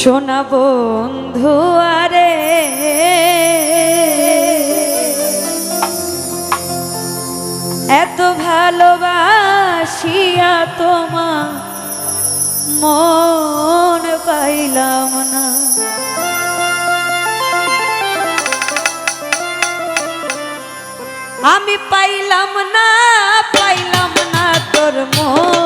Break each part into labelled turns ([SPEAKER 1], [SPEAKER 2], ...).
[SPEAKER 1] সোনা বন্ধু, আরে। এত ভালোবাসিয়া তোমা মন পাইলাম না। আমি পাইলাম না পাইলাম না তোর মন।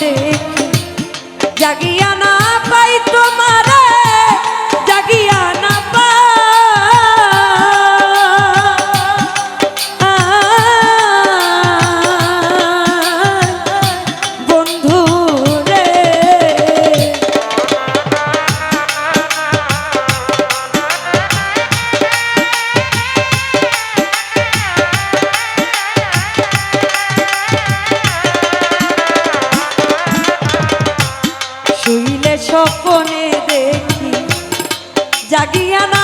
[SPEAKER 1] সে জাগিয়া না পাই তোমার স্বপনে দেখি জাগিয়া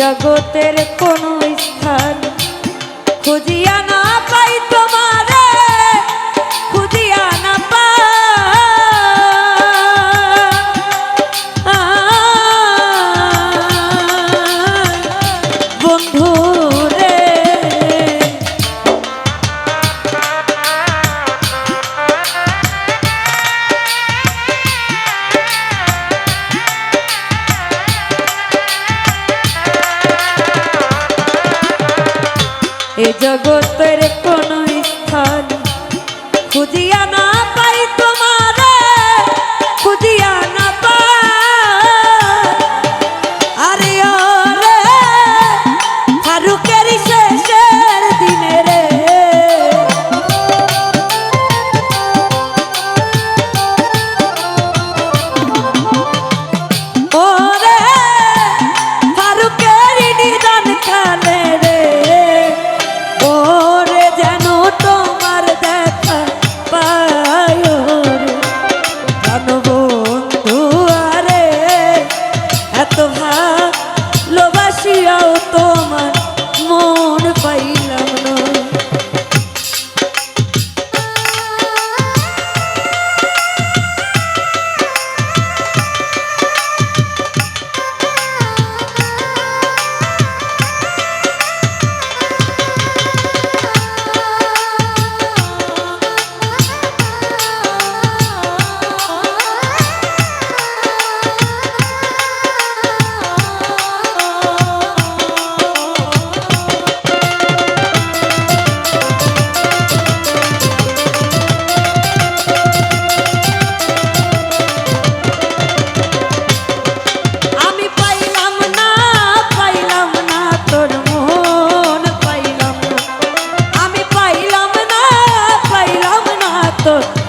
[SPEAKER 1] জগতের কোন স্থান খুঁজিয়া এ জগতের কোন স্থান খুঁজিয়া 어떤